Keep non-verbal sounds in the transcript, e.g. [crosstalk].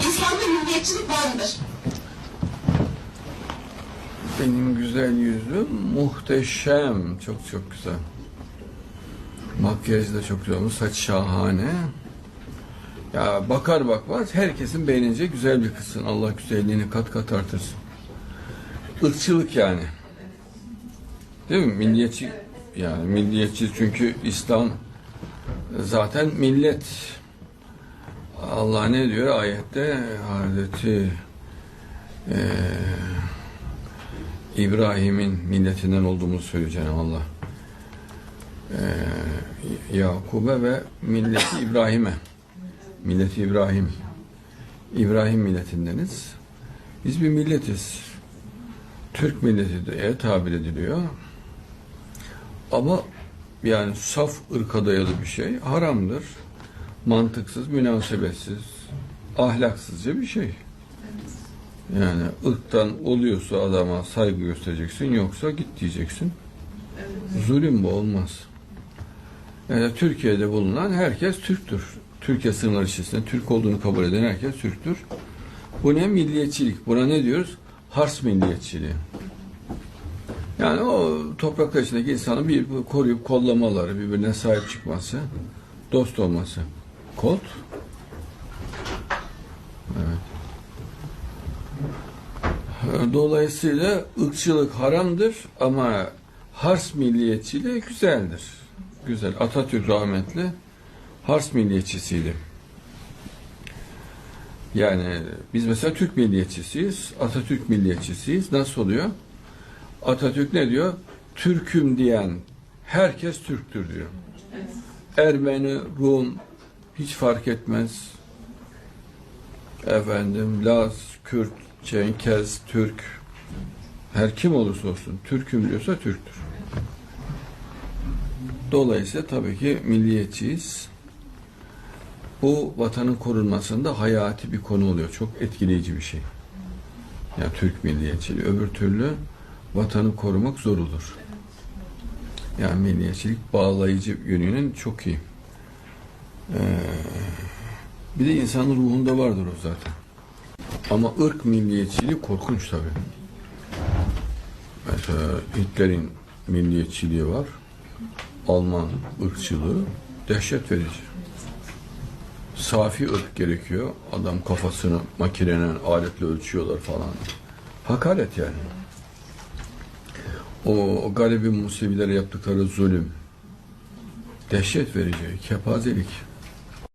İslam'da milliyetçilik var mıdır? Benim güzel yüzüm muhteşem. Çok çok güzel. Makyaj da çok güzel olmuş. Saç şahane. Ya bakar bakmaz herkesin beğeneceği güzel bir kızsın. Allah güzelliğini kat kat artırsın. Irkçılık yani. Değil mi? Milliyetçi yani milliyetçi çünkü İslam zaten millet. Allah ne diyor ayette? Hazreti eee İbrahim'in milletinden olduğumuzu söylüyor Cenab-ı Allah. Ee, Yakub'e ve milleti [coughs] İbrahim'e. Milleti İbrahim. İbrahim milletindeniz. Biz bir milletiz. Türk milleti diye tabir ediliyor. Ama yani saf ırka dayalı bir şey haramdır. Mantıksız, münasebetsiz, ahlaksızca bir şey. Yani ırktan oluyorsa adama saygı göstereceksin yoksa git diyeceksin. Zulüm bu olmaz. Yani Türkiye'de bulunan herkes Türktür. Türkiye sınırları içerisinde Türk olduğunu kabul eden herkes Türktür. Bu ne? Milliyetçilik. Buna ne diyoruz? Hars milliyetçiliği. Yani o topraklar içindeki insanın bir koruyup kollamaları, birbirine sahip çıkması, dost olması. Kod. Evet. Dolayısıyla ırkçılık haramdır ama Hars milliyetçiliği güzeldir. Güzel. Atatürk rahmetli Hars milliyetçisiydi. Yani biz mesela Türk milliyetçisiyiz, Atatürk milliyetçisiyiz. Nasıl oluyor? Atatürk ne diyor? Türk'üm diyen herkes Türktür diyor. Ermeni, Rum hiç fark etmez. Efendim Laz, Kürt, Çerkez, Türk her kim olursa olsun Türk'üm diyorsa Türktür. Dolayısıyla tabii ki milliyetçiyiz. Bu vatanın korunmasında hayati bir konu oluyor. Çok etkileyici bir şey. Yani Türk milliyetçiliği. Öbür türlü vatanı korumak zor olur. Yani milliyetçilik bağlayıcı yönünün çok iyi. Ee, bir de insanın ruhunda vardır o zaten. Ama ırk milliyetçiliği korkunç tabii. Mesela Hitler'in milliyetçiliği var. Alman ırkçılığı dehşet verici. Safi ırk gerekiyor. Adam kafasını makinenin aletle ölçüyorlar falan. Hakaret yani. O, o garibi Musevilere yaptıkları zulüm. Dehşet verici, kepazelik.